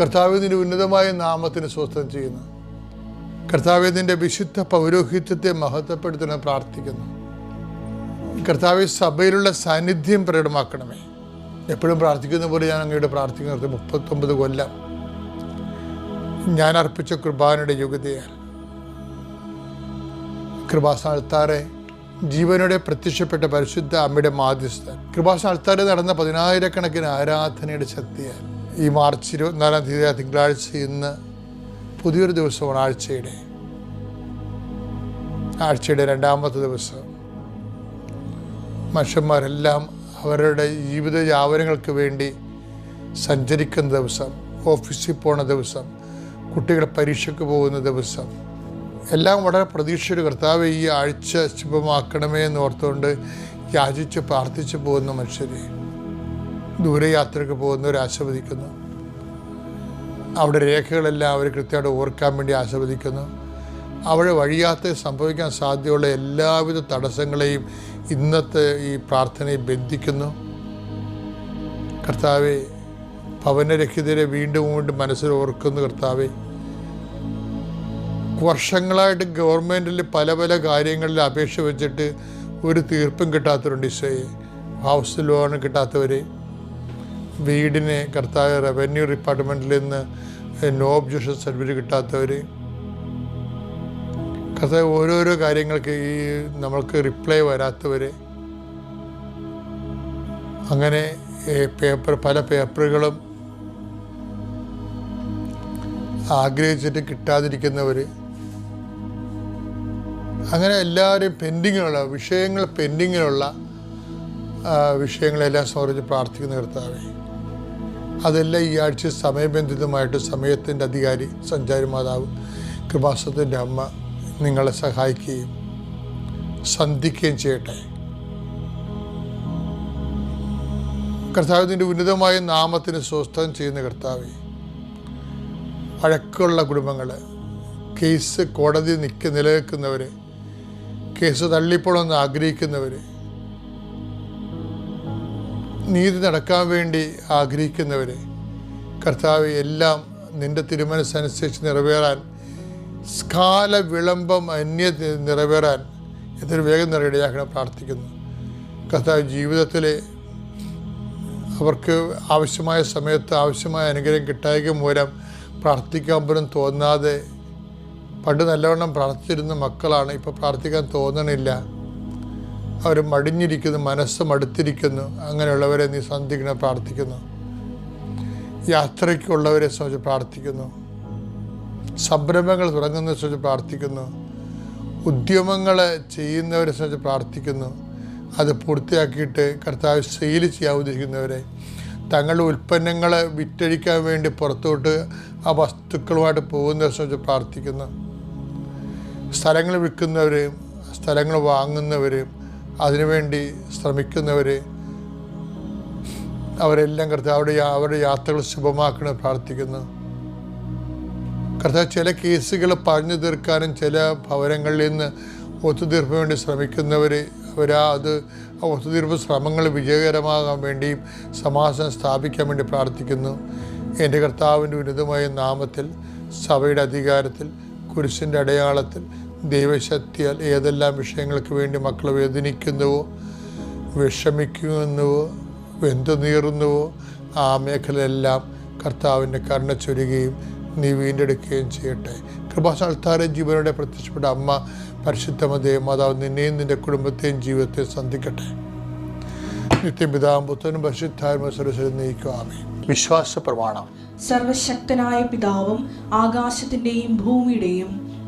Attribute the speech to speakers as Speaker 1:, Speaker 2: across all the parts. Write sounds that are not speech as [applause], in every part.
Speaker 1: കർത്താവിന്റെ ഉന്നതമായ നാമത്തിന് സ്വസ്ഥം ചെയ്യുന്നു. കർത്താവിന്റെ വിശുദ്ധ പൗരോഹിത്യത്തെ മഹത്വപ്പെടുത്തുന്ന പ്രാർത്ഥിക്കുന്നു. കർത്താവ് സഭയിലുള്ള സാന്നിധ്യം പ്രകടമാക്കണമേ. എപ്പോഴും പ്രാർത്ഥിക്കുന്ന പോലെ ഞാൻ അങ്ങയുടെ പ്രാർത്ഥിക്കുന്നത് മുപ്പത്തൊമ്പത് കൊല്ലം ഞാൻ അർപ്പിച്ച കൃപാനയുടെ യോഗ്യതയാൽ കൃപാസ്ഥാനത്താറെ ജീവനോടെ പ്രത്യക്ഷപ്പെട്ട പരിശുദ്ധ അമ്മയുടെ മാധ്യസ്ഥ കൃപാസ്ഥാനത്താറെ നടന്ന പതിനായിരക്കണക്കിന് ആരാധനയുടെ ശക്തിയാൽ ഈ മാർച്ച് ഇരുപത്തിനാലാം തീയതി തിങ്കളാഴ്ച ഇന്ന് പുതിയൊരു ദിവസമാണ് ആഴ്ചയുടെ. ആഴ്ചയുടെ രണ്ടാമത്തെ ദിവസം. മനുഷ്യന്മാരെല്ലാം അവരുടെ ജീവിത ജാവനങ്ങൾക്ക് വേണ്ടി സഞ്ചരിക്കുന്ന ദിവസം ഓഫീസിൽ പോണ ദിവസം കുട്ടികളെ പരീക്ഷയ്ക്ക് പോകുന്ന ദിവസം. എല്ലാം വളരെ പ്രതീക്ഷയുടെ കർത്താവ് ഈ ആഴ്ച ശുഭമാക്കണമേ എന്ന് ഓർത്തുകൊണ്ട് യാചിച്ച് പ്രാർത്ഥിച്ച് പോകുന്ന മനുഷ്യരെ. ദൂരയാത്രയ്ക്ക് പോകുന്നവർ ആസ്വദിക്കുന്നു അവിടെ രേഖകളെല്ലാം അവർ കൃത്യമായിട്ട് ഓർക്കാൻ വേണ്ടി ആസ്വദിക്കുന്നു അവിടെ വഴിയാത്ര സംഭവിക്കാൻ സാധ്യതയുള്ള എല്ലാവിധ തടസ്സങ്ങളെയും ഇന്നത്തെ ഈ പ്രാർത്ഥനയെ ബന്ധിക്കുന്നു. കർത്താവെ ഭവനരഹിതരെ വീണ്ടും വീണ്ടും മനസ്സിൽ ഓർക്കുന്നു കർത്താവെ. വർഷങ്ങളായിട്ട് ഗവൺമെന്റിൽ പല പല കാര്യങ്ങളിൽ അപേക്ഷ വെച്ചിട്ട് ഒരു തീർപ്പും കിട്ടാത്തവരുണ്ട് ഈശോയെ. ഹൗസ് ലോൺ കിട്ടാത്തവർ വീടിന് കർത്താവ് റവന്യൂ ഡിപ്പാർട്ട്മെന്റിൽ നിന്ന് നോ ഒബ്ജക്ഷൻ സർട്ടിഫിക്കറ്റ് കിട്ടാത്തവർ കർത്താവ് ഓരോരോ കാര്യങ്ങൾക്ക് ഈ നമ്മൾക്ക് റിപ്ലൈ വരാത്തവർ അങ്ങനെ പേപ്പർ പല പേപ്പറുകളും ആഗ്രഹിച്ചിട്ട് കിട്ടാതിരിക്കുന്നവർ അങ്ങനെ എല്ലാവരും പെൻഡിങ്ങിലുള്ള വിഷയങ്ങൾ പെൻഡിങ്ങിലുള്ള വിഷയങ്ങളെല്ലാം സമർപ്പിച്ച് പ്രാർത്ഥിക്കുന്ന കർത്താവേ. അതെല്ലാം ഈ ആഴ്ച സമയബന്ധിതമായിട്ട് സമയത്തിന്റെ അധികാരി സഞ്ചാരി മാതാവ് കൃപാസത്തിന്റെ അമ്മ നിങ്ങളെ സഹായിക്കുകയും സന്ധിക്കുകയും ചെയ്യട്ടെ. കർത്താവിന്റെ ഉന്നതമായ നാമത്തിന് സ്വസ്ഥം ചെയ്യുന്ന കർത്താവ് വഴക്കുള്ള കുടുംബങ്ങൾ കേസ് കോടതി നിൽക്ക് നിലനിൽക്കുന്നവർ കേസ് തള്ളിപ്പോണമെന്ന് ആഗ്രഹിക്കുന്നവർ നീതി നടക്കാൻ വേണ്ടി ആഗ്രഹിക്കുന്നവരെ കർത്താവ് എല്ലാം നിന്റെ തിരുമനസ്സനുസരിച്ച് നിറവേറാൻ സ്കാല വിളംബം അന്യ നിറവേറാൻ എന്തൊരു വേഗം നിറയിടയാക്കണം പ്രാർത്ഥിക്കുന്നു. കർത്താവ് ജീവിതത്തിലെ അവർക്ക് ആവശ്യമായ സമയത്ത് ആവശ്യമായ അനുഗ്രഹം കിട്ടായക മൂലം പ്രാർത്ഥിക്കാൻ പോലും തോന്നാതെ പണ്ട് നല്ലവണ്ണം പ്രാർത്ഥിച്ചിരുന്ന മക്കളാണ്. ഇപ്പോൾ പ്രാർത്ഥിക്കാൻ തോന്നണില്ല. അവർ മടിഞ്ഞിരിക്കുന്നു മനസ്സ് മടുത്തിരിക്കുന്നു. അങ്ങനെയുള്ളവരെ നീ സന്ധിക്കണം പ്രാർത്ഥിക്കുന്നു. യാത്രയ്ക്കുള്ളവരെ സംബന്ധിച്ച് പ്രാർത്ഥിക്കുന്നു. സംരംഭങ്ങൾ തുടങ്ങുന്നതിനെ സംബന്ധിച്ച് പ്രാർത്ഥിക്കുന്നു. ഉദ്യമങ്ങൾ ചെയ്യുന്നവരെ സംബന്ധിച്ച് പ്രാർത്ഥിക്കുന്നു. അത് പൂർത്തിയാക്കിയിട്ട് കർത്താവ് സെയിൽ ചെയ്യാൻ ഉദ്ദേശിക്കുന്നവരെ തങ്ങളുടെ ഉൽപ്പന്നങ്ങൾ വിറ്റഴിക്കാൻ വേണ്ടി പുറത്തോട്ട് ആ വസ്തുക്കളുമായിട്ട് പോകുന്നവരെ സംബന്ധിച്ച് പ്രാർത്ഥിക്കുന്നു. സ്ഥലങ്ങൾ വിൽക്കുന്നവരെയും സ്ഥലങ്ങൾ വാങ്ങുന്നവരെയും അതിനുവേണ്ടി ശ്രമിക്കുന്നവർ അവരെല്ലാം കർത്താവ് അവരുടെ യാത്രകൾ ശുഭമാക്കണം പ്രാർത്ഥിക്കുന്നു. കർത്താവ് ചില കേസുകൾ പറഞ്ഞു തീർക്കാനും ചില ഭവനങ്ങളിൽ നിന്ന് ഒത്തുതീർപ്പിന് വേണ്ടി ശ്രമിക്കുന്നവർ അവരാ അത് ഒത്തുതീർപ്പ് ശ്രമങ്ങൾ വിജയകരമാകാൻ വേണ്ടിയും സമാധാനം സ്ഥാപിക്കാൻ വേണ്ടി പ്രാർത്ഥിക്കുന്നു. എന്റെ കർത്താവിന്റെ ഉന്നതമായ നാമത്തിൽ സഭയുടെ അധികാരത്തിൽ കുരിശിന്റെ അടയാളത്തിൽ ദൈവശക്തിയാൽ ഏതെല്ലാം വിഷയങ്ങൾക്ക് വേണ്ടി മക്കൾ വേദനിക്കുന്നുവോ വിഷമിക്കുന്നുവോ വെന്തു നീറുന്നുവോ ആ മേഖലയെല്ലാം കർത്താവിന്റെ കരുണ ചൊരുകയും നീ വീണ്ടെടുക്കുകയും ചെയ്യട്ടെ. കൃപാസാൽത്താരൻ ജീവനോടെ പ്രത്യക്ഷപ്പെട്ട അമ്മ പരിശുദ്ധമതയും മാതാവ് നിന്നെയും നിന്റെ കുടുംബത്തെയും ജീവിതത്തെ സന്ധിക്കട്ടെ നിത്യപിതാവും പുത്രനും പരിശുദ്ധാത്മ സരസ്വരം നയിക്കുവാമേ വിശ്വാസ പ്രമാണം
Speaker 2: സർവശക്തനായ പിതാവും ആകാശത്തിന്റെയും ഭൂമിയുടെയും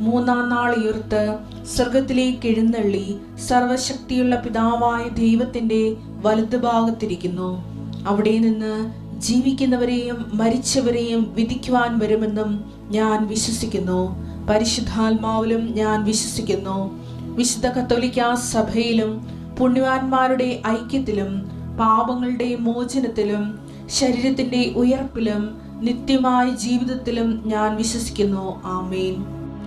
Speaker 2: മൂന്നാം നാൾ ഉയർത്ത് സ്വർഗത്തിലേക്ക് എഴുന്നള്ളി സർവശക്തിയുള്ള പിതാവായ ദൈവത്തിന്റെ വലതുഭാഗത്തിരിക്കുന്നു അവിടെ നിന്ന് ജീവിക്കുന്നവരെയും മരിച്ചവരെയും വിധിക്കുവാൻ വരുമെന്നും ഞാൻ വിശ്വസിക്കുന്നു. പരിശുദ്ധാത്മാവിലും ഞാൻ വിശ്വസിക്കുന്നു. വിശുദ്ധ കത്തോലിക്ക സഭയിലും പുണ്യവാന്മാരുടെ ഐക്യത്തിലും പാപങ്ങളുടെ മോചനത്തിലും ശരീരത്തിന്റെ ഉയർപ്പിലും നിത്യമായ ജീവിതത്തിലും ഞാൻ വിശ്വസിക്കുന്നു. ആമേൻ.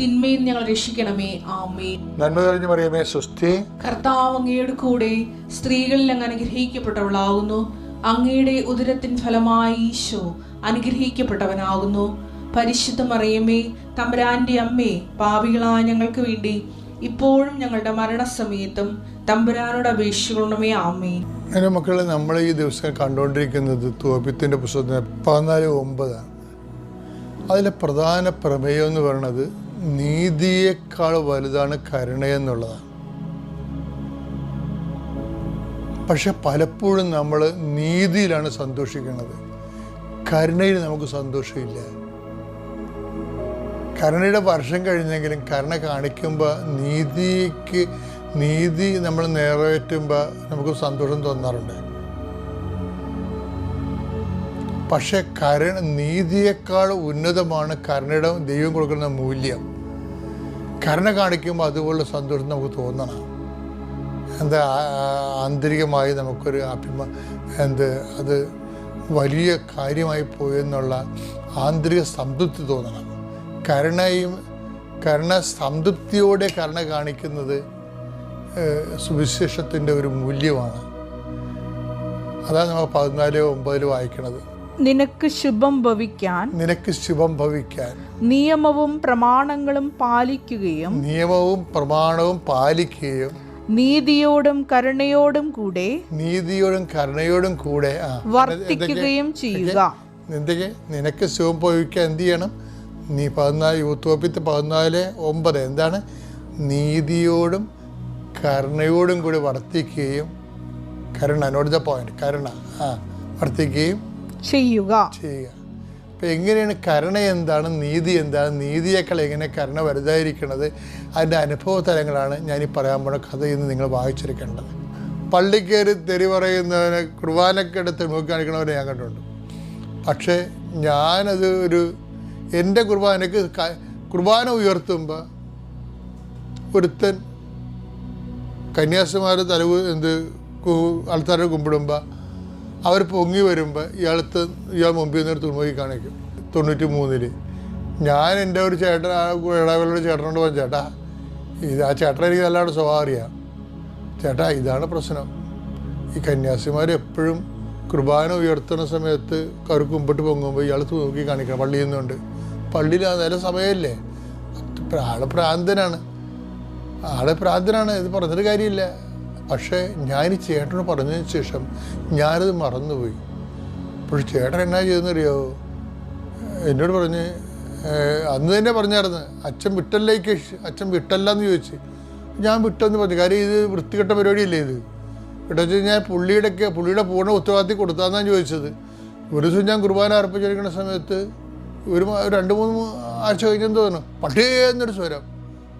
Speaker 2: തിന്മയിൽ ഞങ്ങൾ രക്ഷിക്കണമേ. ആമേ
Speaker 1: നന്മ തെളിഞ്ഞു മറിയമേ സുസ്ഥി
Speaker 2: കർത്താവ് അങ്ങയുടെ കൂടെ സ്ത്രീകളിൽ അങ്ങ് അനുഗ്രഹിക്കപ്പെട്ടവളാകുന്നു. അങ്ങയുടെ ഉദരത്തിൻ ഫലമായി ഈശോ അനുഗ്രഹിക്കപ്പെട്ടവനാകുന്നു. പരിശുദ്ധ മറിയമേ തമ്പുരാന്റെ അമ്മേ പാപികളായ ഞങ്ങൾക്ക് വേണ്ടി ഇപ്പോഴും ഞങ്ങളുടെ മരണസമയത്തും തമ്പുരാനോട് അപേക്ഷിക്കണമേ. ആമേ
Speaker 1: എന്റെ മക്കളെ നമ്മൾ ഈ ദിവസം കണ്ടുകൊണ്ടിരിക്കുന്നത് തോപ്പിത്തിന്റെ പുസ്തകത്തിന് പതിനാല് ഒമ്പതാണ്. അതിലെ പ്രധാന പ്രമേയം എന്ന് പറയുന്നത് നീതിയേക്കാൾ വലുതാണ് കരുണയെന്നുള്ളതാണ് പക്ഷെ പലപ്പോഴും നമ്മൾ നീതിയിലാണ് സന്തോഷിക്കുന്നത്. കരുണയിൽ നമുക്ക് സന്തോഷമില്ല. കരുണയുടെ വർഷം കഴിഞ്ഞെങ്കിലും കരുണ കാണിക്കുമ്പോൾ നീതിക്ക് നീതി നമ്മൾ നിറവേറ്റുമ്പോൾ നമുക്ക് സന്തോഷം തോന്നാറുണ്ട്. പക്ഷെ കരുണ നീതിയേക്കാൾ ഉന്നതമാണ് കരുണയുടെ ദൈവം കൊടുക്കുന്ന മൂല്യം. കരുണ കാണിക്കുമ്പോൾ അതുപോലെ സന്തോഷം നമുക്ക് തോന്നണം. എന്താ ആന്തരികമായി നമുക്കൊരു അഭിമ എന്ത് അത് വലിയ കാര്യമായി പോയെന്നുള്ള ആന്തരിക സംതൃപ്തി തോന്നണം. കരുണയും കരുണ സംതൃപ്തിയോടെ കരുണ കാണിക്കുന്നത് സുവിശേഷത്തിന്റെ ഒരു മൂല്യമാണ്. അതാണ് നമ്മൾ പതിനാല് ഒമ്പതിൽ വായിക്കണത്.
Speaker 3: നിനക്ക് ശുഭം ഭവിക്കാൻ
Speaker 1: നിനക്ക് ശുഭം ഭവിക്കാൻ
Speaker 3: നിയമവും പ്രമാണങ്ങളും പാലിക്കുകയും
Speaker 1: നിയമവും പ്രമാണവും പാലിക്കുകയും
Speaker 3: നീതിയോടും കരുണയോടും കൂടെ
Speaker 1: നീതിയോടും കരുണയോടും കൂടെ വർദ്ധിക്കുകയും
Speaker 3: വർത്തിക്കുകയും ചെയ്യുക.
Speaker 1: എന്തൊക്കെ? നിനക്ക് ശുഭം ഭവിക്കാൻ എന്ത് ചെയ്യണം? നീ പതിനാല് യൂത്ത് വകുപ്പിത്ത് പതിനാല് ഒമ്പത് എന്താണ്? നീതിയോടും കരുണയോടും കൂടി വർത്തിക്കുകയും കരുണ നോട്ട് ദ പോയിന്റ് കരുണ ആ വർത്തിക്കുകയും
Speaker 3: ചെയ്യുക.
Speaker 1: ചെയ്യുക. അപ്പം എങ്ങനെയാണ് കരുണ എന്താണ് നീതി എന്താണ് നീതിയേക്കാൾ എങ്ങനെ കരുണ വലുതായിരിക്കുന്നത് അതിന്റെ അനുഭവ തലങ്ങളാണ് ഞാൻ ഈ പറയാൻ പോണ കഥയിൽ നിന്ന് നിങ്ങൾ വായിച്ചിരിക്കേണ്ടത് പള്ളിക്കയറി തെറി പറയുന്നവനെ കുർബാനക്കെടുത്ത് നോക്കി കാണിക്കണവരെ ഞാൻ കണ്ടുണ്ട് പക്ഷേ ഞാനത് ഒരു എന്റെ കുർബാനയ്ക്ക് കുർബാന ഉയർത്തുമ്പോൾ ഒരുത്തൻ കന്യാസിമാർ തലവ് എന്ത് ആൾക്കാരെ കുമ്പിടുമ്പോൾ അവർ പൊങ്ങി വരുമ്പോൾ ഇയാളത്ത് ഇയാൾ മുമ്പിൽ നിന്ന് തുണുപോയി കാണിക്കും. തൊണ്ണൂറ്റി മൂന്നിൽ ഞാൻ എന്റെ ഒരു ചേട്ടൻ ആ ഇടവകളുടെ ചേട്ടനോട് പറഞ്ഞു ചേട്ടാ ഇത് ആ ചേട്ടൻ എനിക്ക് നല്ലതാണ് സ്വഭാവം അറിയാം. ചേട്ടാ ഇതാണ് പ്രശ്നം. ഈ കന്യാസിമാർ എപ്പോഴും കുർബാന ഉയർത്തുന്ന സമയത്ത് അവർ കുമ്പിട്ട് പൊങ്ങുമ്പോൾ ഇയാൾ നോക്കി കാണിക്കണം. പള്ളിയിൽ നിന്നുണ്ട് പള്ളിയിൽ നല്ല സമയമല്ലേ? ആൾ പ്രാന്തനാണ്. ആളെ പ്രാന്തനാണ്. ഇത് പറഞ്ഞൊരു കാര്യമില്ല. പക്ഷേ ഞാൻ ഈ ചേട്ടനോട് പറഞ്ഞതിന് ശേഷം ഞാനത് മറന്നുപോയി. അപ്പോൾ ചേട്ടൻ എന്നാ ചെയ്തെന്നറിയോ? എന്നോട് പറഞ്ഞ് "ഏഹ്, അന്ന് തന്നെ പറഞ്ഞായിരുന്നു അച്ഛൻ വിട്ടല്ലേക്ക് അച്ഛൻ വിട്ടല്ല എന്ന് ചോദിച്ച്. ഞാൻ വിട്ടെന്ന് പറഞ്ഞു കാര്യം ഇത് വൃത്തികെട്ട പരിപാടിയല്ലേ ഇത്? ഇവിടെ വെച്ച് കഴിഞ്ഞാൽ പുള്ളിയുടെയൊക്കെ പുള്ളിയുടെ പൂർണ ഉത്തരവാദിത്തം കൊടുത്താന്നാണ് ചോദിച്ചത്. ഒരു ദിവസം ഞാൻ കുർബാന അർപ്പിച്ചിരിക്കുന്ന സമയത്ത് ഒരു രണ്ട് മൂന്ന് ആഴ്ച കഴിഞ്ഞെന്ന് തോന്നുന്നു. പട്ടേ എന്നൊരു സ്വരം.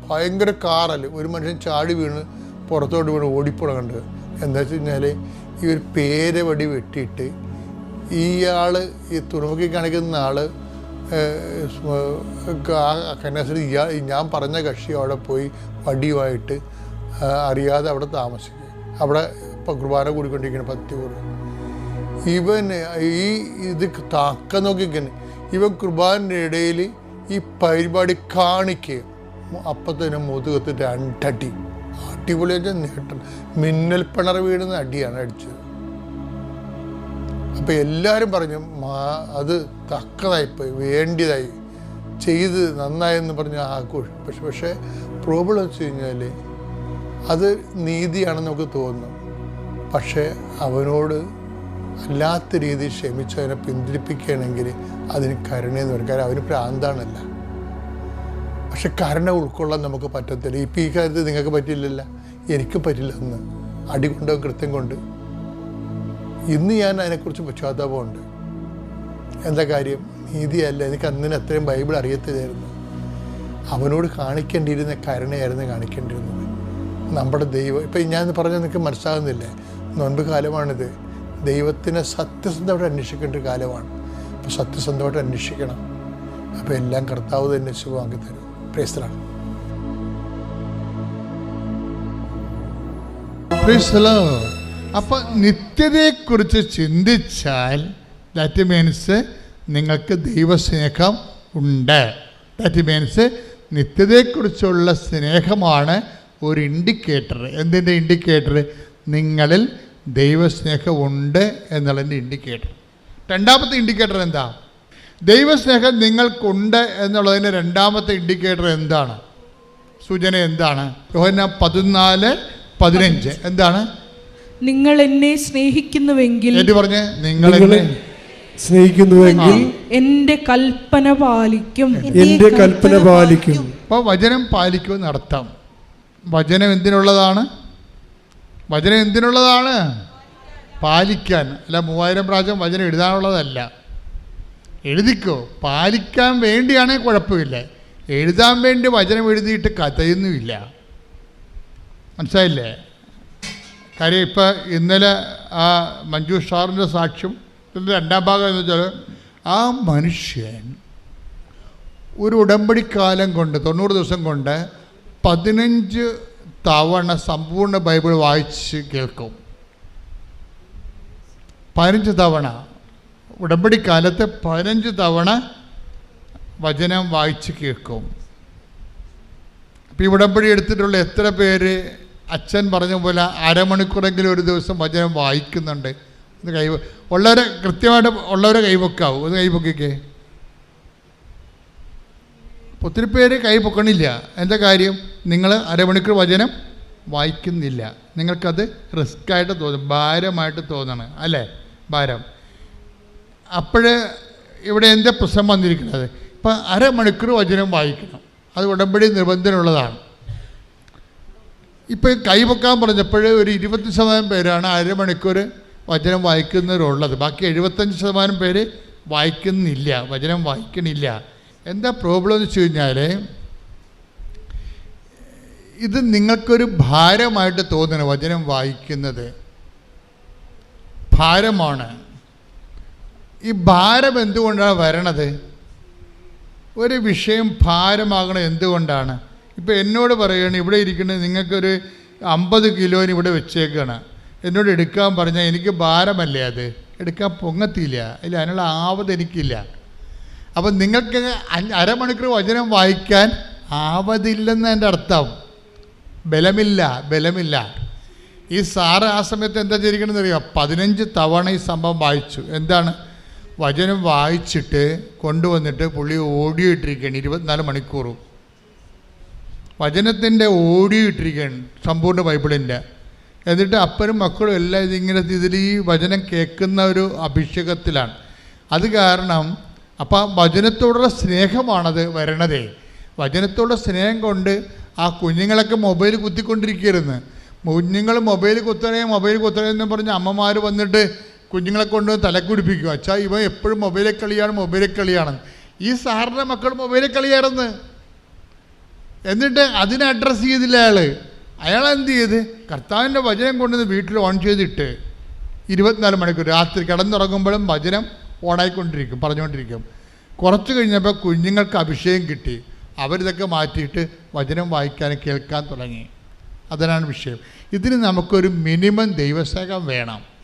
Speaker 1: ഭയങ്കര കാറൽ ഒരു മനുഷ്യൻ ചാടി വീണ് പുറത്തോട്ട് വീണ് ഓടിപ്പോണ കണ്ടത് എന്താ വെച്ച് കഴിഞ്ഞാൽ ഈ ഒരു പേരെ വടി വെട്ടിയിട്ട് ഇയാൾ ഈ തുറമുഖി കാണിക്കുന്ന ആൾ കന്യാസ്ത്രീ ഇയാൾ ഞാൻ പറഞ്ഞ കക്ഷി അവിടെ പോയി വടിയുമായിട്ട് അറിയാതെ അവിടെ താമസിക്കും. അവിടെ ഇപ്പം കുർബാന കൂടിക്കൊണ്ടിരിക്കുന്ന പത്തി കൂടെ ഇവൻ ഈ ഇത് താക്ക നോക്കിക്കുന്നു ഇവൻ കുർബാനന്റെ ഇടയിൽ ഈ പരിപാടി കാണിക്കുക അപ്പം തന്നെ മുതുകത്ത് രണ്ടടി. അടിപൊളിയായിട്ട് നേട്ടം. മിന്നൽ പിണർ വീടുന്ന അടിയാണ് അടിച്ചത്. അപ്പം എല്ലാവരും പറഞ്ഞു മാ അത് തക്കതായിപ്പോയി വേണ്ടിയതായി. ചെയ്ത് നന്നായെന്ന് പറഞ്ഞ് ആഘോഷം പക്ഷെ പക്ഷേ പ്രോബ്ലം വെച്ച് കഴിഞ്ഞാൽ അത് നീതിയാണെന്ന് നമുക്ക് തോന്നും. പക്ഷേ അവനോട് അല്ലാത്ത രീതിയിൽ ക്ഷമിച്ച് അവനെ പിന്തിരിപ്പിക്കുകയാണെങ്കിൽ അതിന് കരുണയെന്ന് പറയും. കാരണം അവന് പ്രാന്താണല്ല. പക്ഷെ കരണ ഉൾക്കൊള്ളാൻ നമുക്ക് പറ്റത്തില്ല. ഇപ്പം ഈ കാര്യത്തിൽ നിങ്ങൾക്ക് പറ്റില്ലല്ല. എനിക്ക് പറ്റില്ല എന്ന് അടി കൊണ്ടോ കൃത്യം കൊണ്ട്.
Speaker 4: ഇന്ന് ഞാൻ അതിനെക്കുറിച്ച് പശ്ചാത്താപമുണ്ട്. എന്താ കാര്യം? നീതിയല്ല. എനിക്ക് അന്നിന് അത്രയും ബൈബിൾ അറിയത്തില്ലായിരുന്നു. അവനോട് കാണിക്കേണ്ടിയിരുന്ന കരുണയായിരുന്നു കാണിക്കേണ്ടിയിരുന്നത്. നമ്മുടെ ദൈവം ഇപ്പം ഞാൻ പറഞ്ഞാൽ നിങ്ങൾക്ക് മനസ്സിലാകുന്നില്ലേ? നോൻപ് കാലമാണിത്. ദൈവത്തിനെ സത്യസന്ധമായിട്ട് അന്വേഷിക്കേണ്ട ഒരു കാലമാണ്. അപ്പോൾ സത്യസന്ധമായിട്ട് അന്വേഷിക്കണം. അപ്പോൾ എല്ലാം കർത്താവ് തന്നെ ശുഭമാക്കി തരും.
Speaker 1: അപ്പൊ നിത്യതയെക്കുറിച്ച് ചിന്തിച്ചാൽ ദാറ്റ് മീൻസ് നിങ്ങൾക്ക് ദൈവസ്നേഹം ഉണ്ട്. ദാറ്റ് മീൻസ് നിത്യതയെക്കുറിച്ചുള്ള സ്നേഹമാണ് ഒരു ഇൻഡിക്കേറ്റർ എന്തിന്റെ ഇൻഡിക്കേറ്റർ നിങ്ങളിൽ ദൈവസ്നേഹമുണ്ട് എന്നുള്ളതിന്റെ ഇൻഡിക്കേറ്റർ രണ്ടാമത്തെ ഇൻഡിക്കേറ്റർ എന്താ? ദൈവസ്നേഹം നിങ്ങൾക്കുണ്ട് എന്നുള്ളതിന്റെ രണ്ടാമത്തെ ഇൻഡിക്കേറ്റർ എന്താണ്? സൂചന എന്താണ്? യോഹന പതിനാല് പതിനഞ്ച്. എന്താണ്?
Speaker 2: നിങ്ങൾ എന്നെ സ്നേഹിക്കുന്നുവെങ്കിൽ
Speaker 1: എന്ത് പറഞ്ഞ്? നിങ്ങൾ
Speaker 5: എന്നെ സ്നേഹിക്കുന്നുവെങ്കിൽ
Speaker 2: എന്റെ കൽപ്പന പാലിക്കും.
Speaker 5: എന്റെ കൽപ്പന പാലിക്കും.
Speaker 1: അപ്പോൾ വചനം പാലിക്കുമെന്ന് അർത്ഥം വചനം എന്തിനുള്ളതാണ്? വചനം എന്തിനുള്ളതാണ്? പാലിക്കാൻ. അല്ല മൂവായിരം പ്രാവശ്യം വചനം എഴുതാനുള്ളതല്ല. എഴുതിക്കോ. പാലിക്കാൻ വേണ്ടിയാണെങ്കിൽ കുഴപ്പമില്ല. എഴുതാൻ വേണ്ടി വചനം എഴുതിയിട്ട് കഥയൊന്നുമില്ല. മനസ്സിലായില്ലേ? കാര്യം ഇപ്പം ഇന്നലെ ആ മഞ്ജു സാറിന്റെ സാക്ഷ്യം ഇതിന്റെ രണ്ടാം ഭാഗം എന്ന് വെച്ചാൽ ആ മനുഷ്യൻ ഒരു ഉടമ്പടി കാലം കൊണ്ട് തൊണ്ണൂറ് ദിവസം കൊണ്ട് പതിനഞ്ച് തവണ സമ്പൂർണ ബൈബിൾ വായിച്ച് കേൾക്കും. പതിനഞ്ച് തവണ. ഉടമ്പടിക്കാലത്ത് പതിനഞ്ച് തവണ വചനം വായിച്ച് കേൾക്കും. അപ്പം ഈ ഉടമ്പടി എടുത്തിട്ടുള്ള എത്ര പേര് അച്ഛൻ പറഞ്ഞ പോലെ അരമണിക്കൂറെങ്കിലും ഒരു ദിവസം വചനം വായിക്കുന്നുണ്ട്. ഒന്ന് കൈ ഉള്ളവരെ കൃത്യമായിട്ട് ഉള്ളവരെ കൈവക്കാവും ഒന്ന് കൈവക്കിക്കേ ഒത്തിരി പേര് കൈ പൊക്കണില്ല. എന്താ കാര്യം? നിങ്ങൾ അരമണിക്കൂർ വചനം വായിക്കുന്നില്ല. നിങ്ങൾക്കത് റിസ്ക്കായിട്ട് തോന്നും. ഭാരമായിട്ട് തോന്നണം. അല്ലേ? ഭാരം. അപ്പോഴ് ഇവിടെ എന്താ പ്രശ്നം വന്നിരിക്കുന്നത്? ഇപ്പം അരമണിക്കൂർ വചനം വായിക്കണം. അത് ഉടമ്പടി നിർബന്ധമുള്ളതാണ് ഇപ്പോൾ കൈ പറഞ്ഞപ്പോഴേ പറഞ്ഞപ്പോൾ ഒരു ഇരുപത്തി ശതമാനം പേരാണ് അരമണിക്കൂർ വചനം വായിക്കുന്നവരുള്ളത്. ബാക്കി എഴുപത്തഞ്ച് ശതമാനം പേര് വായിക്കുന്നില്ല വചനം വായിക്കണില്ല. എന്താ പ്രോബ്ലം എന്ന് വെച്ച് കഴിഞ്ഞാൽ ഇത് നിങ്ങൾക്കൊരു ഭാരമായിട്ട് തോന്നണം വചനം വായിക്കുന്നത്. ഭാരമാണ്. ഈ ഭാരം എന്തുകൊണ്ടാണ് വരണത്? ഒരു വിഷയം ഭാരമാകണം എന്തുകൊണ്ടാണ്? ഇപ്പോൾ എന്നോട് പറയുകയാണ് ഇവിടെ ഇരിക്കുന്നത് നിങ്ങൾക്കൊരു അമ്പത് കിലോന് ഇവിടെ വെച്ചേക്കാണ്. എന്നോട് എടുക്കാൻ പറഞ്ഞാൽ എനിക്ക് ഭാരമല്ലേ അത്? എടുക്കാൻ പൊങ്ങത്തില്ല. ഇല്ല അതിനുള്ള ആവത് എനിക്കില്ല. അപ്പം നിങ്ങൾക്ക് അരമണിക്കൂർ വചനം വായിക്കാൻ ആവതില്ലെന്ന് എന്റെ അർത്ഥം. ബലമില്ല ബലമില്ല. ഈ സാറ് ആ സമയത്ത് എന്താ ചെയ്തിരിക്കണമെന്ന് അറിയാം പതിനഞ്ച് തവണ ഈ സംഭവം വായിച്ചു. എന്താണ്? വചനം വായിച്ചിട്ട് കൊണ്ടുവന്നിട്ട് പുള്ളി ഓഡിയോ ഇരുപത്തിനാല് മണിക്കൂറും. വചനത്തിന്റെ ഓഡിയോ സമ്പൂർണ ബൈബിളിന്റെ. എന്നിട്ട് അപ്പനും മക്കളും എല്ലാം ഇതിങ്ങനെ ഇതിൽ ഈ വചനം കേൾക്കുന്ന ഒരു അഭിഷേകത്തിലാണ്. അത് കാരണം അപ്പം വചനത്തോടുള്ള സ്നേഹമാണത് വരണതേ. വചനത്തോടുള്ള സ്നേഹം കൊണ്ട് ആ കുഞ്ഞുങ്ങളൊക്കെ മൊബൈൽ കുത്തിക്കൊണ്ടിരിക്കരുന്ന് കുഞ്ഞുങ്ങൾ മൊബൈൽ കുത്തണേ മൊബൈൽ കുത്തണേ എന്ന് പറഞ്ഞ് അമ്മമാർ വന്നിട്ട് കുഞ്ഞുങ്ങളെ കൊണ്ട് തലക്കുടിപ്പിക്കും. അച്ഛാ ഇവ എപ്പോഴും മൊബൈലിൽ കളിയാണ് മൊബൈലിൽ കളിയാണ്. ഈ സാറിന്റെ മക്കൾ മൊബൈലിൽ കളിയായിരുന്നു. എന്നിട്ട് അതിനെ അഡ്രസ്സ് ചെയ്തില്ല അയാൾ അയാൾ എന്ത് ചെയ്ത്? കർത്താവിന്റെ വചനം കൊണ്ടുവന്ന് വീട്ടിൽ ഓൺ ചെയ്തിട്ട് ഇരുപത്തിനാല് മണിക്കൂർ രാത്രി കിടന്നുറങ്ങുമ്പോഴും വചനം ഓണായിക്കൊണ്ടിരിക്കും പറഞ്ഞുകൊണ്ടിരിക്കും. കുറച്ച് കഴിഞ്ഞപ്പോൾ കുഞ്ഞുങ്ങൾക്ക് അഭിഷേകം കിട്ടി. അവരിതൊക്കെ മാറ്റിയിട്ട് വചനം വായിക്കാൻ കേൾക്കാൻ തുടങ്ങി. അതിനാണ് വിഷയം. ഇതിന് നമുക്കൊരു മിനിമം ദൈവസേകം വേണം.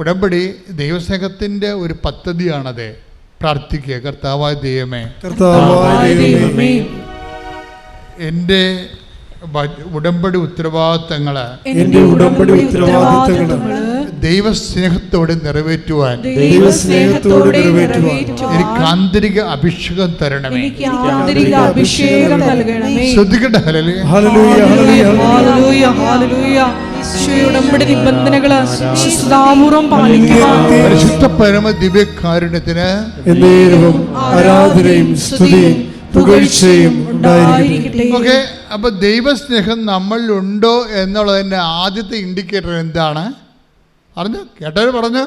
Speaker 1: ഉടമ്പടി ദൈവസ്നേഹത്തിന്റെ ഒരു പദ്ധതിയാണത്. പ്രാർത്ഥിക്കുക. കർത്താവായ ദൈവമേ.
Speaker 5: കർത്താവായ ദൈവമേ.
Speaker 1: എന്റെ ഉടമ്പടി ഉത്തരവാദിത്തങ്ങൾ
Speaker 5: എന്റെ ഉടമ്പടി ഉത്തരവാദിത്തങ്ങൾ
Speaker 1: ദൈവസ്നേഹത്തോടെ നിറവേറ്റുവാൻ
Speaker 5: ദൈവസ്നേഹത്തോടെ നിറവേറ്റുവാൻ
Speaker 1: എനിക്ക് ആന്തരിക അഭിഷേകം തരണമേ.
Speaker 2: എനിക്ക് ആന്തരിക അഭിഷേകം നൽകണമേ.
Speaker 1: ശ്രദ്ധിക്കട്ടെ
Speaker 2: നിബന്ധനകൾ
Speaker 1: പരിശുദ്ധ പരമ ദിവ്യകാരുണ്യത്തിന്
Speaker 5: എന്നേരവും ആരാധനയും സ്തുതിയും പുകഴ്ചയും ഉണ്ടായിരിക്കട്ടെ.
Speaker 2: ആയിരിക്കട്ടെ
Speaker 1: ഓക്കെ അപ്പൊ ദൈവസ്നേഹം നമ്മളിലുണ്ടോ എന്നുള്ളതിന്റെ ആദ്യത്തെ ഇൻഡിക്കേറ്റർ എന്താണ്? പറഞ്ഞു കേട്ടവർ പറഞ്ഞ്?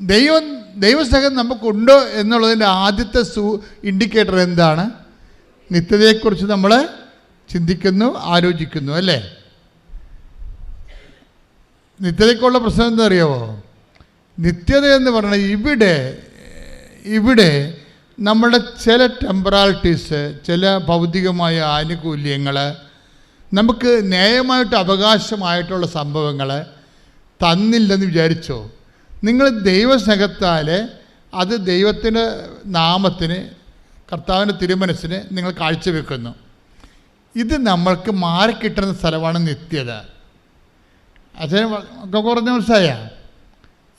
Speaker 1: ദൈവം ദൈവസ്നേഹം നമുക്കുണ്ടോ എന്നുള്ളതിന്റെ ആദ്യത്തെ സൂ ഇൻഡിക്കേറ്റർ എന്താണ്? നിത്യതയെക്കുറിച്ച് നമ്മൾ ചിന്തിക്കുന്നു ആലോചിക്കുന്നു അല്ലേ? നിത്യതയ്ക്കുള്ള പ്രശ്നം എന്താ അറിയാവോ? നിത്യത എന്ന് പറഞ്ഞാൽ ഇവിടെ ഇവിടെ നമ്മുടെ ചില ടെമ്പറാലിറ്റീസ് ചില ഭൗതികമായ ആനുകൂല്യങ്ങൾ നമുക്ക് ന്യായമായിട്ട് അവകാശമായിട്ടുള്ള സംഭവങ്ങൾ തന്നില്ലെന്ന് വിചാരിച്ചോ? നിങ്ങൾ ദൈവസ്നേഹത്താൽ അത് ദൈവത്തിന്റെ നാമത്തിന് കർത്താവിന്റെ തിരുമനസ്സിന് നിങ്ങൾ കാഴ്ചവെക്കുന്നു. ഇത് നമ്മൾക്ക് മാറിക്കിട്ടുന്ന സ്ഥലമാണ് നിത്യത. അച്ഛൻ ഒക്കെ കുറഞ്ഞ മനസ്സായ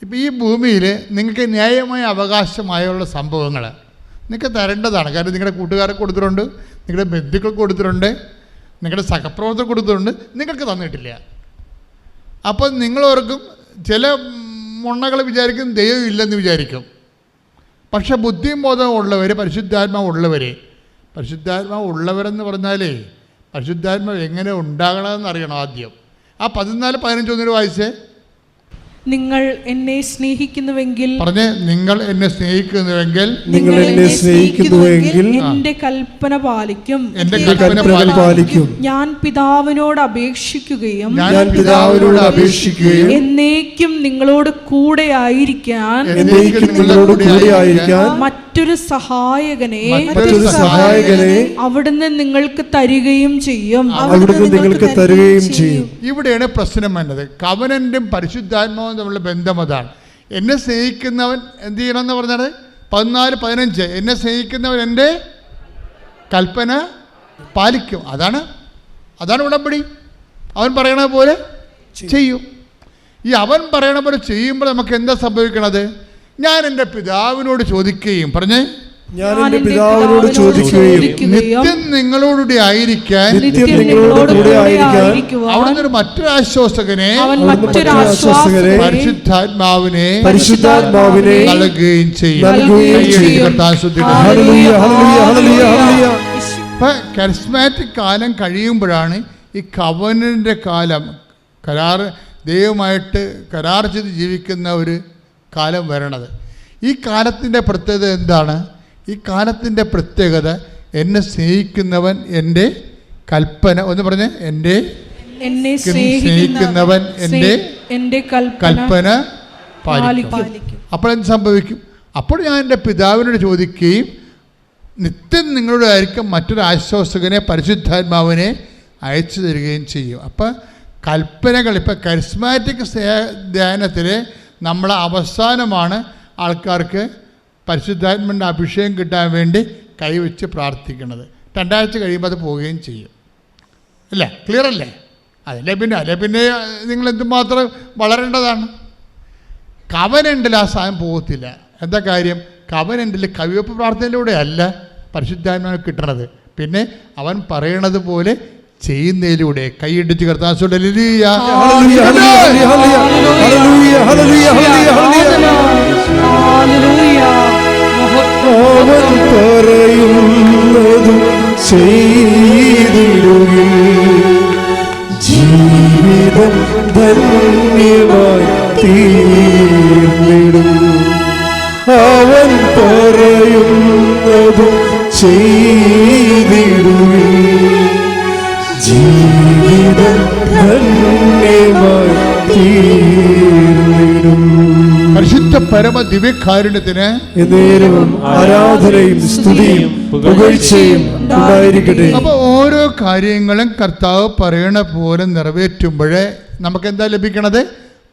Speaker 1: ഇപ്പം ഈ ഭൂമിയിൽ നിങ്ങൾക്ക് ന്യായമായ അവകാശമായുള്ള സംഭവങ്ങൾ നിങ്ങൾക്ക് തരേണ്ടതാണ്. കാരണം നിങ്ങളുടെ കൂട്ടുകാർക്ക് കൊടുത്തിട്ടുണ്ട് നിങ്ങളുടെ ബന്ധുക്കൾക്ക് കൊടുത്തിട്ടുണ്ട് നിങ്ങളുടെ സഹപ്രവർത്തകർ കൊടുത്തതുകൊണ്ട് നിങ്ങൾക്ക് തന്നിട്ടില്ല. അപ്പോൾ നിങ്ങളോർക്കും ചില മുണ്ണകൾ വിചാരിക്കും ദൈവം ഇല്ലെന്ന് വിചാരിക്കും. പക്ഷെ ബുദ്ധിയും ബോധവും ഉള്ളവർ പരിശുദ്ധാത്മാവ് ഉള്ളവർ പരിശുദ്ധാത്മാവ് ഉള്ളവരെന്ന് പറഞ്ഞാലേ പരിശുദ്ധാത്മാവ് എങ്ങനെ ഉണ്ടാകണമെന്ന് അറിയണം ആദ്യം. ആ പതിനാല് പതിനഞ്ചൊന്നിന് വായിച്ചേ?
Speaker 2: നിങ്ങൾ എന്നെ സ്നേഹിക്കുന്നുവെങ്കിൽ
Speaker 1: പറഞ്ഞ് നിങ്ങൾ എന്നെ സ്നേഹിക്കുന്നുവെങ്കിൽ
Speaker 5: നിങ്ങൾ എന്നെ സ്നേഹിക്കുന്നുവെങ്കിൽ
Speaker 2: എന്റെ കൽപ്പന പാലിക്കും.
Speaker 5: എന്റെ
Speaker 1: കൽപ്പന പാലിക്കും.
Speaker 2: ഞാൻ പിതാവിനോട് അപേക്ഷിക്കുകയും
Speaker 5: ഞാൻ പിതാവിനോട് അപേക്ഷിക്കുകയും
Speaker 2: എന്നേക്കും നിങ്ങളോട് കൂടെ ആയിരിക്കാൻ
Speaker 5: എന്നേക്കും നിങ്ങളോട് കൂടെ ആയിരിക്കാൻ
Speaker 2: മറ്റൊരു സഹായകനെ
Speaker 5: മറ്റൊരു സഹായകനെ
Speaker 2: അവിടുന്ന് നിങ്ങൾക്ക് തരികയും ചെയ്യും.
Speaker 5: അവിടുന്ന് നിങ്ങൾക്ക് തരികയും ചെയ്യും.
Speaker 1: ഇവിടെയാണ് പ്രശ്നം വന്നത്. കവനന്റും പരിശുദ്ധാത്മാവും തമ്മിലുള്ള ബന്ധം അതാണ്. എന്നെ സ്നേഹിക്കുന്നവൻ എന്ത് ചെയ്യണമെന്ന് പറഞ്ഞത്? പതിനാല് പതിനഞ്ച്. എന്നെ സ്നേഹിക്കുന്നവൻ എന്റെ കൽപ്പന പാലിക്കും. അതാണ് അതാണ് ഉടമ്പടി. അവൻ പറയണ പോലെ ചെയ്യും. ഈ അവൻ പറയണ പോലെ ചെയ്യുമ്പോൾ നമുക്ക് എന്താ സംഭവിക്കണത്? ഞാൻ എന്റെ പിതാവിനോട് ചോദിക്കുകയും പറഞ്ഞേ
Speaker 5: ഞാൻ എന്റെ പിതാവിനോട് ചോദിക്കുകയും
Speaker 1: നിത്യം നിങ്ങളോടുകൂടി ആയിരിക്കാൻ
Speaker 5: നിത്യം നിങ്ങളോട് കൂടെ ആയിരിക്കാൻ
Speaker 1: അവിടുന്ന് ഒരു മറ്റൊരു ആശ്വാസകനെ പരിശുദ്ധാത്മാവിനെ
Speaker 5: പരിശുദ്ധാത്മാവിനെ
Speaker 1: നൽകുകയും ചെയ്യും.
Speaker 5: നൽകുകയും ചെയ്യും. ഹല്ലേലൂയ, ഹല്ലേലൂയ, ഹല്ലേലൂയ, ഹല്ലേലൂയ.
Speaker 1: കരിസ്മാറ്റിക് കാലം കഴിയുമ്പോഴാണ് ഈ കവനന്റെ കാലം. കരാർ ദൈവമായിട്ട് കരാർ ചെയ്ത് ജീവിക്കുന്ന ഒരു കാലം വരണത്. ഈ കാലത്തിന്റെ പ്രത്യേകത എന്താണ്? ഈ കാലത്തിന്റെ പ്രത്യേകത എന്നെ സ്നേഹിക്കുന്നവൻ എന്റെ കൽപ്പന ഒന്ന് പറഞ്ഞ്
Speaker 2: എന്റെ
Speaker 1: സ്നേഹിക്കുന്നവൻ എന്റെ
Speaker 2: എന്റെ കൽപ്പന
Speaker 1: പാലിക്കും. അപ്പോൾ എന്ത് സംഭവിക്കും? അപ്പോൾ ഞാൻ എന്റെ പിതാവിനോട് ചോദിക്കുകയും നിത്യം നിങ്ങളുടെ ആയിരിക്കും മറ്റൊരു ആശ്വാസകനെ പരിശുദ്ധാത്മാവിനെ അയച്ചു തരികയും ചെയ്യും. അപ്പം കൽപ്പനകൾ ഇപ്പം കരിസ്മാറ്റിക് ധ്യാനത്തിൽ നമ്മളെ അവസാനമാണ് ആൾക്കാർക്ക് പരിശുദ്ധാത്മന്റെ അഭിഷേകം കിട്ടാൻ വേണ്ടി കൈവച്ച് പ്രാർത്ഥിക്കുന്നത് രണ്ടാഴ്ച കഴിയുമ്പോൾ അത് പോവുകയും ചെയ്യും അല്ലേ ക്ലിയർ അല്ലേ അതല്ലേ പിന്നെ അല്ലേ പിന്നെ നിങ്ങൾ എന്തുമാത്രം വളരേണ്ടതാണ് കവനുണ്ടിൽ ആ സാധനം പോകത്തില്ല എന്താ കാര്യം കവനുണ്ടിൽ കവിവെപ്പ് പ്രാർത്ഥനയിലൂടെ അല്ല പരിശുദ്ധാത്മാവ് കിട്ടണത് പിന്നെ അവൻ പറയണത് പോലെ ചെയ്യുന്നതിലൂടെ കൈയിടിച്ച് കർത്താൻ
Speaker 5: ഹല്ലേലൂയ, അവൻ പറയുന്നതും ചെയ്തിടുകിൽ ജീവിതം ധന്യമായി തീർന്നിടും. അവൻ പറയുന്നതും ചെയ്തിടുകിൽ ജീവിതം ധന്യമായി തീർന്നിടും.
Speaker 1: പരിശുദ്ധ പരമ ദിവ്യകാരുണ്യത്തിന്
Speaker 5: എന്നേരവും ആരാധനയും സ്തുതിയും പുകഴ്ചയും ഉണ്ടായിരിക്കട്ടെ.
Speaker 1: അപ്പോൾ ഓരോ കാര്യങ്ങളും കർത്താവ് പറയണ പോലെ നിറവേറ്റുമ്പോഴേ നമുക്ക് എന്താ ലഭിക്കണത്?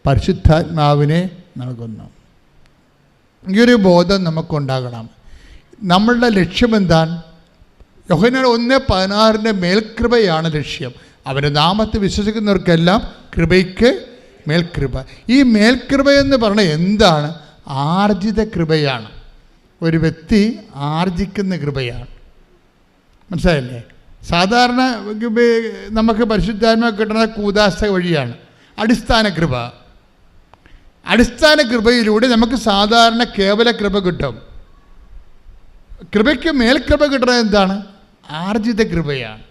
Speaker 1: പരിശുദ്ധാത്മാവിനെ നൽകുന്നു. ഈ ഒരു ബോധം നമുക്കുണ്ടാകണം. നമ്മളുടെ ലക്ഷ്യം എന്താണ്? യോഹന ഒന്ന് പതിനാറിന്റെ മേൽകൃപയാണ് ലക്ഷ്യം. അവന്റെ നാമത്തെ വിശ്വസിക്കുന്നവർക്കെല്ലാം കൃപയ്ക്ക് മേൽകൃപ. ഈ മേൽകൃപ എന്ന് പറഞ്ഞാൽ എന്താണ്? ആർജിത കൃപയാണ്. ഒരു വ്യക്തി ആർജിക്കുന്ന കൃപയാണ്. മനസ്സിലായില്ലേ? സാധാരണ നമുക്ക് പരിശുദ്ധാത്മ കിട്ടുന്നത് കൂതാശ വഴിയാണ്. അടിസ്ഥാന കൃപ. അടിസ്ഥാന കൃപയിലൂടെ നമുക്ക് സാധാരണ കേവല കൃപ കിട്ടും. കൃപയ്ക്ക് മേൽകൃപ കിട്ടുന്നത് എന്താണ്? ആർജിത കൃപയാണ്.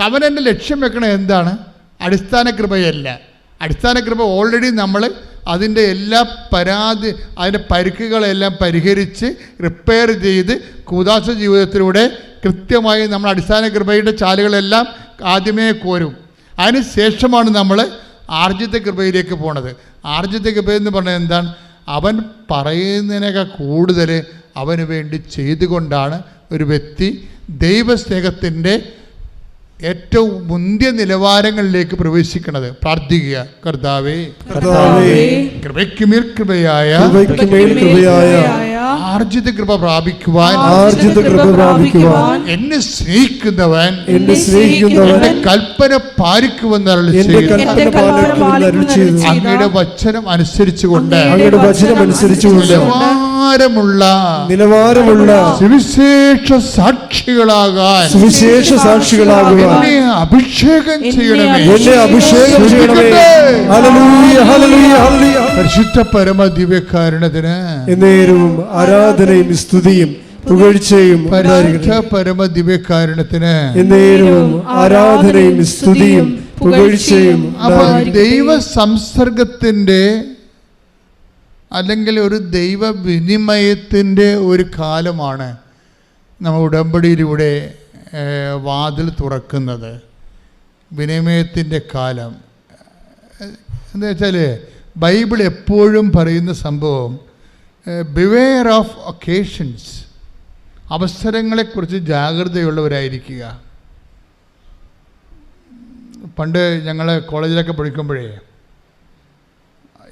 Speaker 1: കവനന്റെ ലക്ഷ്യം വെക്കണത് എന്താണ്? അടിസ്ഥാന കൃപയല്ല. അടിസ്ഥാന കൃപ ഓൾറെഡി നമ്മൾ അതിന്റെ എല്ലാ പരാതി അതിന്റെ പരിക്കുകളെല്ലാം പരിഹരിച്ച് റിപ്പയർ ചെയ്ത് കൂതാശ ജീവിതത്തിലൂടെ കൃത്യമായി നമ്മൾ അടിസ്ഥാന കൃപയുടെ ചാലുകളെല്ലാം ആദ്യമേ കോരും. അതിനുശേഷമാണ് നമ്മൾ ആർജിത കൃപയിലേക്ക് പോണത്. ആർജിത കൃപ എന്ന് പറഞ്ഞാൽ എന്താണ്? അവൻ പറയുന്നതിനേക്കാൾ കൂടുതൽ അവന് വേണ്ടി ചെയ്തുകൊണ്ടാണ് ഒരു വ്യക്തി ദൈവസ്നേഹത്തിന്റെ ഏറ്റവും മുന്തിയ നിലവാരങ്ങളിലേക്ക് പ്രവേശിക്കുന്നത് പ്രാർത്ഥിക്കുക. കർത്താവേ
Speaker 5: കർത്താവേ
Speaker 1: കൃപയ്ക്ക് മേൽ കൃപയായ ആർജിത കൃപ പ്രാപിക്കുവാൻ
Speaker 5: ആർജിത കൃപ പ്രാപിക്കുവാൻ
Speaker 1: എന്നെ സ്നേഹിക്കുന്നവൻ
Speaker 5: എന്നെ സ്നേഹിക്കുന്നവൻ
Speaker 1: എന്റെ കൽപ്പന പാലിക്കുമെന്ന് അങ്ങയുടെ വചനം അനുസരിച്ചുകൊണ്ട്
Speaker 5: അങ്ങയുടെ വചനം അനുസരിച്ചുകൊണ്ട്
Speaker 1: നിലവാരമുള്ള
Speaker 5: നിലവാരമുള്ള
Speaker 1: സുവിശേഷ സാക്ഷികളാകാൻ
Speaker 5: സുവിശേഷ സാക്ഷികളാകുവാൻ
Speaker 1: എന്നെ അഭിഷേകം ചെയ്യണമേ.
Speaker 5: എന്നെ അഭിഷേകം ചെയ്യണമേ. ഹല്ലേലൂയ ഹല്ലേലൂയ ഹല്ലേലൂയ.
Speaker 1: പരിശുദ്ധ പരമ ദിവ്യകാരണത്തിന്
Speaker 5: എന്നേരവും ആരാധനയും സ്തുതിയും പുകഴ്ചയും
Speaker 1: പരിശുദ്ധ. പരമ ദിവ്യകാരണത്തിന്
Speaker 5: എന്നേരവും ആരാധനയും സ്തുതിയും പുകഴ്ചയും
Speaker 1: അപ്പൊ. ദൈവ സംസർഗത്തിന്റെ അല്ലെങ്കിൽ ഒരു ദൈവ വിനിമയത്തിന്റെ ഒരു കാലമാണ് നമ്മൾ ഉടമ്പടിയിലൂടെ വാതിൽ തുറക്കുന്നത്. വിനിമയത്തിന്റെ കാലം. എന്താ വെച്ചാൽ ബൈബിൾ എപ്പോഴും പറയുന്ന സംഭവം ബിവെയർ ഓഫ് ഒക്കേഷൻസ് അവസരങ്ങളെക്കുറിച്ച് ജാഗ്രതയുള്ളവരായിരിക്കുക. പണ്ട് ഞങ്ങൾ കോളേജിലൊക്കെ പഠിക്കുമ്പോഴേ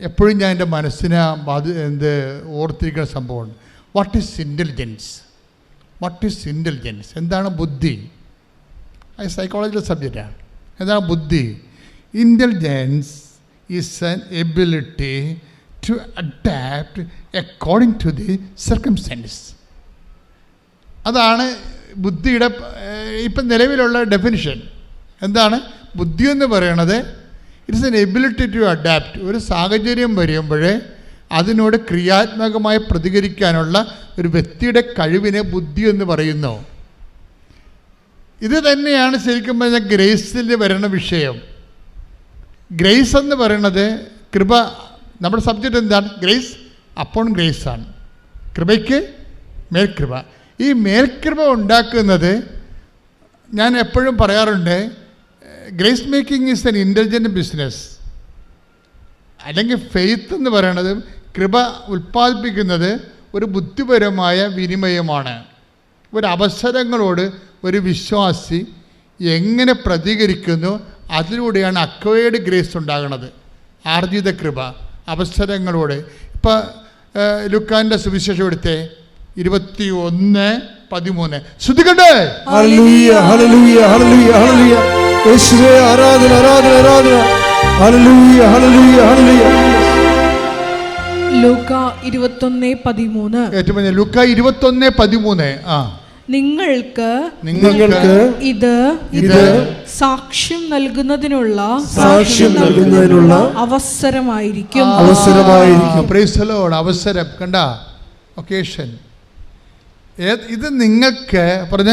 Speaker 1: എപ്പോഴും ഞാൻ എന്റെ മനസ്സിനെ ബാധി എന്ത് ഓർത്തിരിക്കുന്ന സംഭവമാണ് what is intelligence what is intelligence എന്താണ് ബുദ്ധി? അത് സൈക്കോളജിക്കൽ സബ്ജക്റ്റാണ് എന്താണ് ബുദ്ധി? Intelligence is an ability to adapt according to the circumstances അതാണ് ബുദ്ധിയുടെ ഇപ്പം നിലവിലുള്ള ഡെഫിനിഷൻ എന്താണ്? ബുദ്ധി എന്ന് പറയണത് it's an ability to adapt ഒരു സാഹചര്യം വരുമ്പോഴേ അതിനോട് ക്രിയാത്മകമായി പ്രതികരിക്കാനുള്ള ഒരു വ്യക്തിയുടെ കഴിവിനെ ബുദ്ധി എന്ന് പറയുന്നു. ഇത് തന്നെയാണ് ശരിക്കും പറഞ്ഞാൽ ഗ്രേസിൽ വരണ വിഷയം. ഗ്രേസ് എന്ന് പറയുന്നത് കൃപ നമ്മുടെ സബ്ജക്റ്റ് എന്താണ്? ഗ്രേസ് അപ്പോൺ ഗ്രേസാണ് കൃപയ്ക്ക് മേൽകൃപ. ഈ മേൽകൃപ ഉണ്ടാക്കുന്നത് ഞാൻ എപ്പോഴും പറയാറുണ്ട് grace making is an intelligent business അല്ലെങ്കിൽ ഫെയ്ത്ത് എന്ന് പറയുന്നത് കൃപ ഉൽപ്പാദിപ്പിക്കുന്നത് ഒരു ബുദ്ധിപരമായ വിനിമയമാണ്. ഒരു അവസരങ്ങളോട് ഒരു വിശ്വാസി എങ്ങനെ പ്രതികരിക്കുന്നു അതിലൂടെയാണ് അക്വയേർഡ് ഗ്രേസ് ഉണ്ടാകുന്നത് ആർജിത കൃപ അവസരങ്ങളോട്. ഇപ്പോൾ ലുക്കാന്റെ സുവിശേഷം എടുത്തേ. ഇരുപത്തി ഒന്ന് പതിമൂന്ന് ശ്രുതികണ്ടേ
Speaker 5: യേശുവേ ആരാധന ആരാധന ആരാധന. ഹല്ലേലൂയ ഹല്ലേലൂയ ഹല്ലേലൂയ.
Speaker 2: ലൂക്ക ഇരുപത്തൊന്ന് പതിമൂന്ന്.
Speaker 1: ഏറ്റവും ലൂക്കാ 21 13 ആ.
Speaker 2: നിങ്ങൾക്ക്
Speaker 5: നിങ്ങൾക്ക്
Speaker 2: ഇത്
Speaker 5: ഇത്
Speaker 2: സാക്ഷ്യം നൽകുന്നതിനുള്ള
Speaker 5: സാക്ഷ്യം നൽകുന്നതിനുള്ള
Speaker 2: അവസരമായിരിക്കും.
Speaker 5: അവസരമായിരിക്കും.
Speaker 1: പ്രൈസലോട് അവസരം. കണ്ട? ഒക്കേഷൻ ഇത് നിങ്ങൾക്ക് പറഞ്ഞ?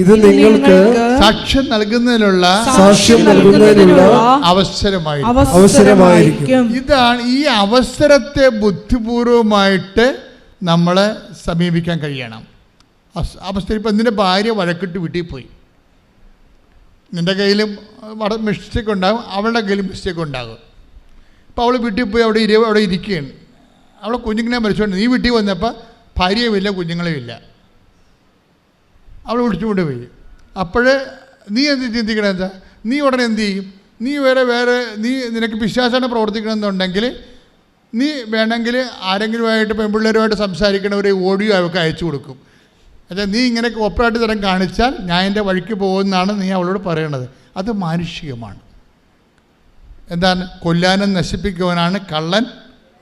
Speaker 5: ഇത് നിങ്ങൾക്ക്
Speaker 1: സാക്ഷ്യം നൽകുന്നതിനുള്ള
Speaker 5: സാക്ഷ്യം നൽകുന്നതിനുള്ള
Speaker 1: അവസരമായി
Speaker 2: അവസരമായിരിക്കും.
Speaker 1: ഇതാണ് ഈ അവസരത്തെ ബുദ്ധിപൂർവമായിട്ട് നമ്മളെ സമീപിക്കാൻ കഴിയണം. അവസരം ഇപ്പം നിന്റെ ഭാര്യ വഴക്കിട്ട് വീട്ടിൽ പോയി. നിന്റെ കയ്യിലും മിസ്റ്റേക്ക് ഉണ്ടാകും അവളുടെ കയ്യിലും മിസ്റ്റേക്ക് ഉണ്ടാകും. അപ്പോൾ അവൾ വീട്ടിൽ പോയി അവിടെ ഇരി അവിടെ ഇരിക്കുകയാണ്. അവളെ കുഞ്ഞുങ്ങളെ മരിച്ചുകൊണ്ട് നീ വീട്ടിൽ വന്നപ്പോൾ ഭാര്യയുമില്ല കുഞ്ഞുങ്ങളുമില്ല അവൾ വിളിച്ചുകൊണ്ട് പോയി. അപ്പോൾ നീ എന്ത് ചിന്തിക്കണം എന്താ നീ ഉടനെ എന്ത് ചെയ്യും? നീ വേറെ വേറെ നീ നിനക്ക് വിശ്വാസമാണ് പ്രവർത്തിക്കണമെന്നുണ്ടെങ്കിൽ നീ വേണമെങ്കിൽ ആരെങ്കിലുമായിട്ട് പെൺപിള്ളേരുമായിട്ട് സംസാരിക്കണവരെ ഓഡിയോ അവൾക്ക് അയച്ചു കൊടുക്കും. അച്ഛാ നീ ഇങ്ങനെ ഒപ്പറായിട്ട് തരം കാണിച്ചാൽ ഞാൻ എന്റെ വഴിക്ക് പോകുമെന്നാണ് നീ അവളോട് പറയണത്. അത് മാനുഷികമാണ്. എന്താണ്? കൊല്ലാനും നശിപ്പിക്കുവാനാണ് കള്ളൻ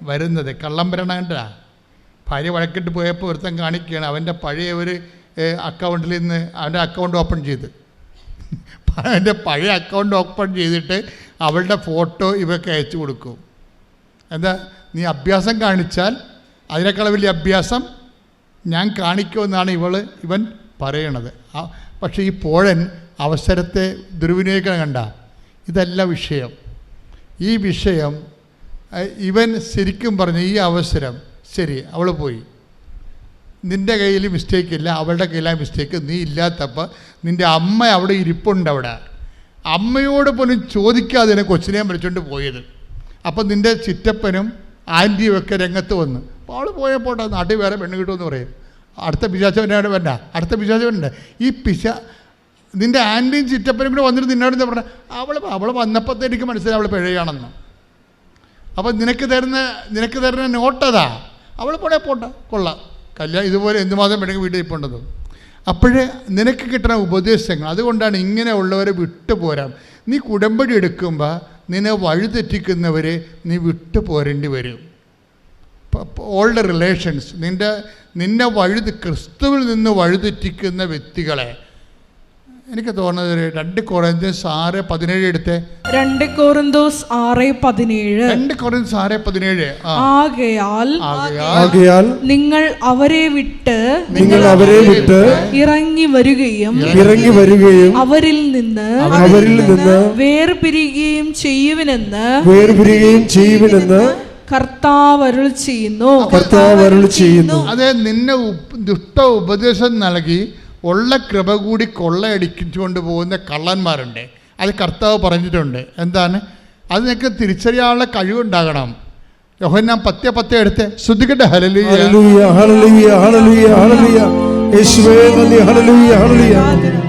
Speaker 1: വരുന്നത്. കള്ളം വരണ ഭാര്യ വഴക്കിട്ട് പോയപ്പോൾ ഒരുത്തം കാണിക്കുകയാണ്. അവന്റെ പഴയ ഒരു അക്കൗണ്ടിൽ നിന്ന് അവന്റെ അക്കൗണ്ട് ഓപ്പൺ ചെയ്ത്. [laughs] അവന്റെ പഴയ അക്കൗണ്ട് ഓപ്പൺ ചെയ്തിട്ട് അവളുടെ ഫോട്ടോ ഇവയൊക്കെ അയച്ചു കൊടുക്കും. എന്താ നീ അഭ്യാസം കാണിച്ചാൽ അതിനേക്കാൾ വലിയ അഭ്യാസം ഞാൻ കാണിക്കുമെന്നാണ് ഇവൾ ഇവൻ പറയണത്. പക്ഷേ ഈ പോഴൻ അവസരത്തെ ദുർവിനിയോഗിക്കണം കണ്ട. ഇതല്ല വിഷയം. ഈ വിഷയം ഇവൻ ശരിക്കും പറഞ്ഞു ഈ അവസരം ശരി അവൾ പോയി. നിന്റെ കയ്യിൽ മിസ്റ്റേക്ക് ഇല്ല അവളുടെ കയ്യിലാണ് മിസ്റ്റേക്ക് നീ ഇല്ലാത്തപ്പോൾ നിന്റെ അമ്മ അവിടെ ഇരിപ്പുണ്ട് അവിടെ. അമ്മയോട് പോലും ചോദിക്കാതെ കൊച്ചിനെ വിളിച്ചുകൊണ്ട് പോയത്. അപ്പം നിന്റെ ചിറ്റപ്പനും ആന്റിയും ഒക്കെ രംഗത്ത് വന്ന് അപ്പോൾ അവൾ പോയപ്പോട്ടെ നാട്ടിൽ വേറെ പെണ്ണ് കിട്ടുമെന്ന് പറയും. അടുത്ത പിശാച്ചവനാണ് വേണ്ട അടുത്ത പിശാച്ചവനുണ്ട് ഈ പിശ നിന്റെ ആന്റിയും ചിറ്റപ്പനും കൂടെ വന്നിട്ട് നിന്നോട് എന്താ പറഞ്ഞത് അവൾ അവൾ വന്നപ്പോഴത്തെ എനിക്ക് മനസ്സിലായി അവൾ പിഴയാണെന്ന്. അപ്പം നിനക്ക് തരുന്ന നിനക്ക് തരുന്ന നോട്ടതാ. അവൾ പോടെ പോട്ടെ കൊള്ളാം. കല്യാണം ഇതുപോലെ എന്തുമാത്രം വേണമെങ്കിൽ വീട്ടിൽ ഇരിപ്പുണ്ടത് അപ്പോഴേ നിനക്ക് കിട്ടുന്ന ഉപദേശങ്ങൾ അതുകൊണ്ടാണ് ഇങ്ങനെ ഉള്ളവരെ വിട്ടു പോരാം. നീ കുടമ്പടി എടുക്കുമ്പോൾ നിന്നെ വഴിതെറ്റിക്കുന്നവരെ നീ വിട്ടു പോരേണ്ടി വരും. ഓൾഡ് റിലേഷൻസ് നിന്റെ നിന്നെ വഴുതി ക്രിസ്തുവിൽ നിന്ന് വഴുതെറ്റിക്കുന്ന വ്യക്തികളെ എനിക്ക് തോന്നുന്നത് രണ്ട് കൊറിന്തോസ് ആറ് പതിനേഴ് എടുത്തേ.
Speaker 2: രണ്ട് കൊറിന്തോസ് ആറ് പതിനേഴ്.
Speaker 1: രണ്ട് കൊറിന്തോസ് ആറ് പതിനേഴ്.
Speaker 2: ആകയാൽ
Speaker 1: ആകയാൽ
Speaker 2: നിങ്ങൾ അവരെ വിട്ട്
Speaker 5: നിങ്ങൾ അവരെ വിട്ട്
Speaker 2: ഇറങ്ങി വരികയും
Speaker 5: ഇറങ്ങി വരികയും
Speaker 2: അവരിൽ നിന്ന്
Speaker 5: അവരിൽ നിന്ന്
Speaker 2: വേർപിരിയുകയും ചെയ്യുവിനെന്ന്
Speaker 5: വേർപിരിയുകയും ചെയ്യുവിനെന്ന്
Speaker 2: കർത്താവരുൾ ചെയ്യുന്നു.
Speaker 5: കർത്താവ് അരുൾ ചെയ്യുന്നു.
Speaker 1: അതെ നിന്നെ ദുഷ്ട ഉപദേശം നൽകി ഉള്ള കൃപ കൂടി കൊള്ളയടിച്ചുകൊണ്ട് പോകുന്ന കള്ളന്മാരുണ്ട്. അത് കർത്താവ് പറഞ്ഞിട്ടുണ്ട്. എന്താണ്? അത് നിങ്ങൾക്ക് തിരിച്ചറിയാനുള്ള കഴിവുണ്ടാകണം. യോഹന്നാൻ പത്തേ പത്തേ എടുത്ത് ശ്രദ്ധിക്കട്ടെ. ഹലലിയ
Speaker 5: ഹല്ലേലൂയ ഹല്ലേലൂയ ഹലലിയ ഹലലിയ ഹല്ലേലൂയ ഹല്ലേലൂയ.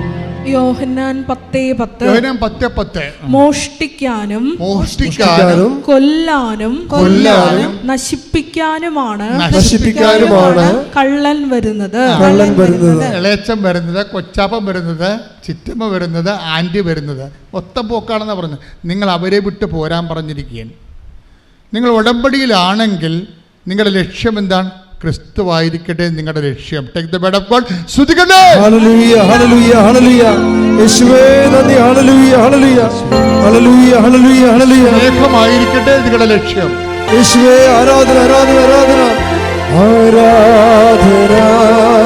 Speaker 2: യോഹന്നാൻ പത്തേ പത്ത്.
Speaker 1: യോഹന്നാൻ പത്തേ പത്ത്.
Speaker 2: മോഷ്ടിക്കാനും
Speaker 1: മോഷ്ടിക്കാനും
Speaker 2: കൊല്ലാനും
Speaker 1: കൊല്ലാനും
Speaker 2: നശിപ്പിക്കാനുമാണ്.
Speaker 5: നശിപ്പിക്കാനുമാണ്
Speaker 2: കള്ളൻ വരുന്നത്.
Speaker 5: കള്ളൻ വരുന്നത്.
Speaker 1: ഇളയച്ചൻ വരുന്നത് കൊച്ചാപ്പൻ വരുന്നത് ചിറ്റമ്മ വരുന്നത് ആന്റി വരുന്നത്. ഒത്ത പോക്കാണെന്ന് പറഞ്ഞു നിങ്ങൾ അവരെ വിട്ട് പോരാൻ പറഞ്ഞിരിക്കുകയാണ്. നിങ്ങൾ ഉടമ്പടിയിലാണെങ്കിൽ നിങ്ങളുടെ ലക്ഷ്യം എന്താണ്? ക്രിസ്തുവായിരിക്കട്ടെ നിങ്ങളുടെ ലക്ഷ്യം. Take the bed of God ശ്രുതിക്കട്ടെ
Speaker 5: ഹല്ലേലൂയ ഹല്ലേലൂയ ഹല്ലേലൂയ യേശുവേ നന്ദി. ഹല്ലേലൂയ ഹല്ലേലൂയ ഹല്ലേലൂയ ഹല്ലേലൂയ ഹല്ലേലൂയ
Speaker 1: സ്നേഹമായിരിക്കട്ടെ നിങ്ങളുടെ ലക്ഷ്യം.
Speaker 5: യേശുവേ ആരാധന ആരാധന ആരാധന. ആരാധന.